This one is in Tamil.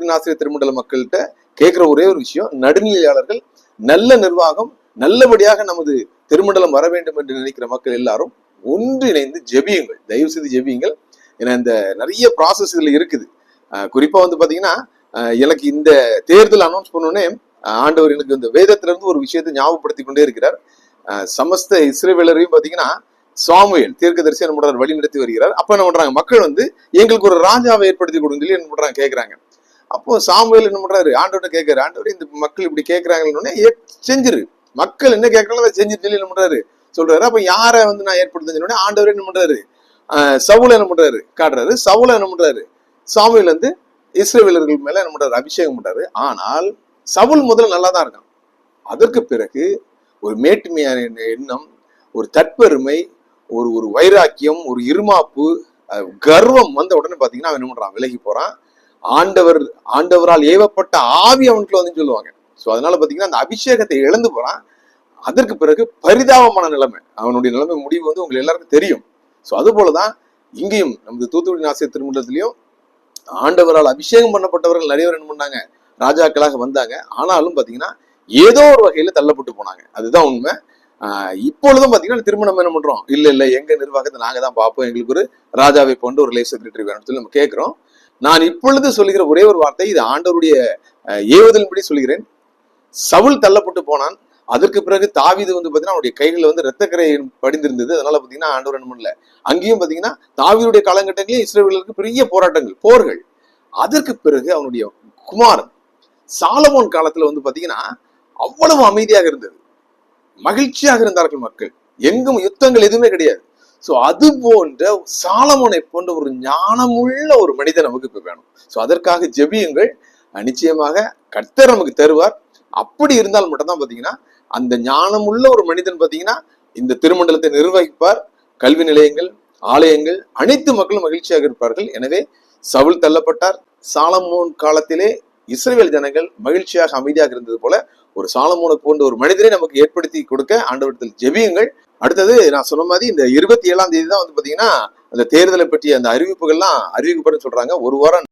தூத்துக்குடி ஆசிரியர் திருமண்டல மக்கள்கிட்ட கேட்கிற ஒரே ஒரு விஷயம் நடுநிலையாளர்கள் நல்ல நிர்வாகம் நல்லபடியாக நமது திருமண்டலம் வர வேண்டும் என்று நினைக்கிற மக்கள் எல்லாரும் ஒன்றிணைந்து ஜெபியுங்கள். தயவு செய்து ஜெபியுங்கள். ஏன்னா இந்த நிறைய ப்ராசஸ் இதில் இருக்குது. குறிப்பாக குறிப்பா வந்து பார்த்தீங்கன்னா எனக்கு இந்த தேர்தல் அனௌன்ஸ் பண்ணோன்னே ஆண்டவர் எனக்கு இந்த வேதத்திலிருந்து ஒரு விஷயத்தை ஞாபகப்படுத்தி கொண்டே இருக்கிறார். சமஸ்த இஸ்ரேவேலரையும் பாத்தீங்கன்னா சாமுவேல் தீர்க்கதரிசி என்ன பண்றாரு வழி நடத்தி வருகிறார். அப்ப என்ன பண்றாங்க? மக்கள் வந்து எங்களுக்கு ஒரு ராஜாவை ஏற்படுத்தி கொடுங்க சொல்லி என்ன பண்றாங்க? கேக்குறாங்க. அப்போ சாமுவேல் என்ன பண்றாரு? ஆண்டோட கேட்கிறாரு. ஆண்டவர் இந்த மக்கள் இப்படி கேட்கறாங்கன்னு செஞ்சிரு. மக்கள் என்ன கேட்கறாங்களோ அதை செஞ்சு சொல்லி என்ன பண்றாரு? சொல்றாரு. அப்ப யாரை வந்து நான் ஏற்படுத்தேன்னு ஆண்டவர் என்ன பண்றாரு? சவுல என்ன பண்றாரு? காட்டுறாரு. சவுல என்ன பண்றாரு? சாமுவேல் வந்து இஸ்ரேவேலர்கள் மேல என்ன பண்றாரு? அபிஷேகம் பண்றாரு. ஆனால் சவுல் முதல்ல நல்லா தான் இருக்கான். அதற்கு பிறகு ஒரு மேட்டுமையான எண்ணம் ஒரு தற்பெருமை ஒரு ஒரு வைராக்கியம் ஒரு இருமாப்பு கர்வம் வந்த உடனே பாத்தீங்கன்னா அவன் என்ன பண்றான்? விலகி போறான். ஆண்டவர் ஆண்டவரால் ஏவப்பட்ட ஆவி அவனுக்குள்ள வந்து சொல்லுவாங்க. சோ அதனால பாத்தீங்கன்னா அந்த அபிஷேகத்தை இழந்து போறான். அதற்கு பிறகு பரிதாபமான நிலைமை. அவனுடைய நிலைமை முடிவு வந்து உங்களுக்கு எல்லாருக்கும் தெரியும். சோ அது போலதான் இங்கேயும் நமது தூத்துக்குடி ஆசிரியர் திருமண்டலத்திலையும் ஆண்டவரால் அபிஷேகம் பண்ணப்பட்டவர்கள் நிறைய பேர் என்ன பண்ணாங்க? ராஜாக்களாக வந்தாங்க. ஆனாலும் பாத்தீங்கன்னா ஏதோ ஒரு வகையில தள்ளப்பட்டு போனாங்க. அதுதான் உண்மை. இப்பொழுதும் பாத்தீங்கன்னா திருமணம் என்ன பண்றோம்? இல்லை இல்லை எங்க நிர்வாகத்தை நாங்கள் தான் பார்ப்போம். எங்களுக்கு ஒரு ராஜாவை போன்ற ஒரு லைஃப் செக்ரட்டரி வேணும்னு சொல்லி நம்ம கேட்குறோம் நான் இப்பொழுது சொல்லுகிற ஒரே ஒரு வார்த்தை இது ஆண்டவருடைய ஏவுதலின்படி சொல்கிறேன். சவுல் தள்ளப்பட்டு போனான். அதற்கு பிறகு தாவிது வந்து பார்த்தீங்கன்னா அவனுடைய கைகளில் வந்து ரத்தக்கரை படிந்திருந்தது. அதனால பார்த்தீங்கன்னா ஆண்டவர் என்ன பண்ணல. அங்கேயும் பார்த்தீங்கன்னா தாவியுடைய காலகட்டங்களிலும் இஸ்ரேலுக்கு பெரிய போராட்டங்கள் போர்கள். அதற்கு பிறகு அவனுடைய குமாரன் சாலமோன் காலத்துல வந்து பார்த்தீங்கன்னா அவ்வளவு அமைதியாக இருந்தது. மகிழ்ச்சியாக இருந்தார்கள் மக்கள். எங்கும் யுத்தங்கள் எதுவுமே கிடையாது. சோ அது போன்ற சாலமோனை போன்ற ஒரு ஞானமுள்ள ஒரு மனிதன் நமக்கு இப்போ வேணும். சோ அதற்காக ஜெபியுங்கள். நிச்சயமாக கர்த்தர் நமக்கு தருவார். அப்படி இருந்தால் மட்டும்தான் பாத்தீங்கன்னா அந்த ஞானமுள்ள ஒரு மனிதன் பார்த்தீங்கன்னா இந்த திருமண்டலத்தை நிர்வகிப்பார். கல்வி நிலையங்கள் ஆலயங்கள் அனைத்து மக்களும் மகிழ்ச்சியாக இருப்பார்கள். எனவே சவுல் தள்ளப்பட்டார். சாலமோன் காலத்திலே இஸ்ரேல் ஜனங்கள் மகிழ்ச்சியாக அமைதியாக இருந்தது போல ஒரு சாலமோனை போன்ற ஒரு மனிதரை நமக்கு ஏற்படுத்தி கொடுக்க ஆண்டவரத்தில் ஜெபியுங்கள். அடுத்தது நான் சொன்ன மாதிரி இந்த இருபத்தி ஏழாம் தேதி தான் வந்து பாத்தீங்கன்னா அந்த தேர்தலை பற்றிய அந்த அறிவிப்புகள்லாம் அறிவிக்கப்படும் சொல்றாங்க. ஒரு வாரம்